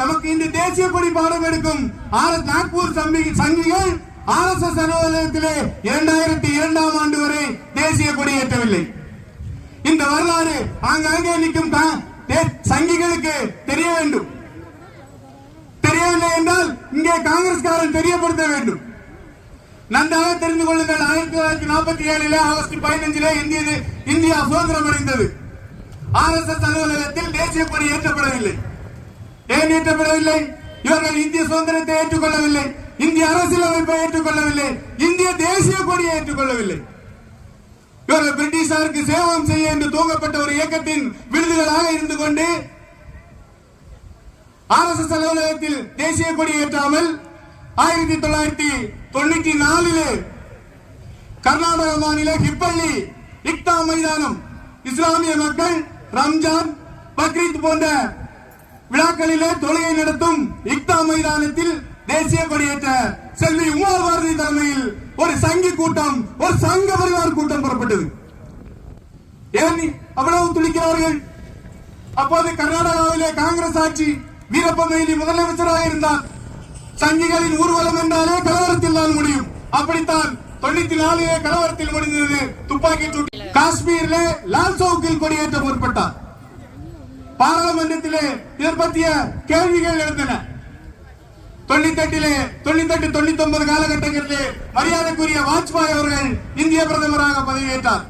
நமக்கு இந்த தேசிய கொடி பாடம் எடுக்கும் நாக்பூர் சங்கிகள் ஆர் சங்கிகள் எஸ் அலுவலகத்திலே இரண்டாயிரத்தி இரண்டாம் ஆண்டு வரை தேசிய கொடி ஏற்றவில்லை. இந்த வரலாறு ஆங்காங்கே நிற்கும் சங்கிகளுக்கு தெரிய வேண்டும். தெரியவில்லை என்றால் இங்கே காங்கிரஸ்காரன் தெரியப்படுத்த வேண்டும். நன்றாக தெரிந்து கொள்ளுங்கள். ஆயிரத்தி தொள்ளாயிரத்தி நாற்பத்தி ஏழுல ஆகஸ்ட் பதினஞ்சிலே இந்திய இந்தியா சுதந்திரம் அடைந்தது ஆர் எஸ் எஸ் அலுவலகத்தில் தேசிய கொடி ஏற்றப்படவில்லை. ஏன் ஏற்றப்படவில்லை இவர்கள் இந்திய சுதந்திரத்தை ஏற்றுக்கொள்ளவில்லை. இந்திய அரசியலமைப்பை ஏற்றுக்கொள்ளவில்லை. இந்திய தேசிய கொடியை ஏற்றுக்கொள்ளவில்லை. இவர்கள் பிரிட்டிஷாருக்கு சேவம் செய்ய என்று தூங்கப்பட்ட ஒரு இயக்கத்தின் விருதுகளாக இருந்து கொண்டு ஆர் எஸ் எஸ் அலுவலகத்தில் தேசிய கொடி ஏற்றாமல் ஆயிரத்தி தொள்ளாயிரத்தி தொண்ணூத்தி நாலிலே கர்நாடக மாநில ஹிப்பள்ளி இக்தா மைதானம் இஸ்லாமிய மக்கள் ரம்ஜான் பக்ரீத் போன்ற விழாக்களிலே தொழுகை நடத்தும் இக்தா மைதானத்தில் தேசிய கொடியேற்ற செல்வி உமா பாரதி தலைமையில் ஒரு சங்கி கூட்டம் ஒரு சங்க பரிவார் கூட்டம் புறப்பட்டது. ஏன் அவ்வளவு துடிக்கிறார்கள்? அப்போது கர்நாடகாவிலே காங்கிரஸ் ஆட்சி வீரப்ப மொய்லி முதலமைச்சராக இருந்தார். சங்கிகளின் ஊர்வலம் என்றாலே கலவரத்தில் தான் முடியும். அப்படித்தான் தொண்ணூத்தி நாலு கலவரத்தில் முடிந்தது துப்பாக்கி சூட்டு காஷ்மீரிலே லால் சவுக்கில் கொடியேற்ற முற்பட்டார் பாராளுமன்றத்திலே இதை பற்றிய கேள்விகள் எழுந்தன. தொண்ணூத்தெட்டிலே தொண்ணூத்தெட்டு தொண்ணூத்தி ஒன்பது காலகட்டங்களிலே மரியாதைக்குரிய வாஜ்பாய் அவர்கள் இந்திய பிரதமராக பதவியேற்றார்.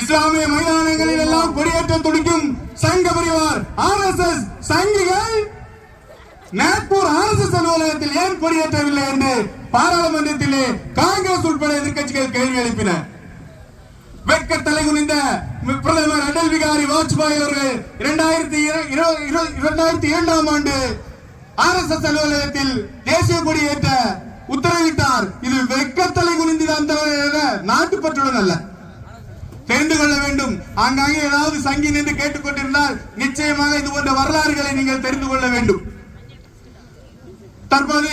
இஸ்லாமிய மைதானங்களில் எல்லாம் கொடியேற்றம் துடிக்கும் சங்க பிரிவார் ஆர் எஸ் எஸ் சங்கிகள் நாக்பூர் ஆர் எஸ் எஸ் அலுவலகத்தில் ஏன் கொடியேற்றவில்லை என்று பாராளுமன்றத்திலே காங்கிரஸ் உட்பட எதிர்கட்சிகள் கேள்வி எழுப்பின. வெட்கர் தலை குனிந்த பிரதமர் அடல் பிகாரி வாஜ்பாய் அவர்கள் இரண்டாயிரத்தி இரண்டாயிரத்தி இரண்டாம் ஆண்டு ஆர் எஸ் எஸ் அலுவலகத்தில் தேசிய கொடி ஏற்ற உத்தரவிட்டார். இது வெட்கத்தலை குனிந்துதான் தவிர நாட்டுப்பற்றுடன் அல்ல. தெரிந்து கொள்ள வேண்டும். ஆங்காங்கே ஏதாவது சங்கி நின்று கேட்டுக்கொண்டிருந்தால் நிச்சயமாக இது போன்ற வரலாறுகளை நீங்கள் தெரிந்து கொள்ள வேண்டும். தற்போது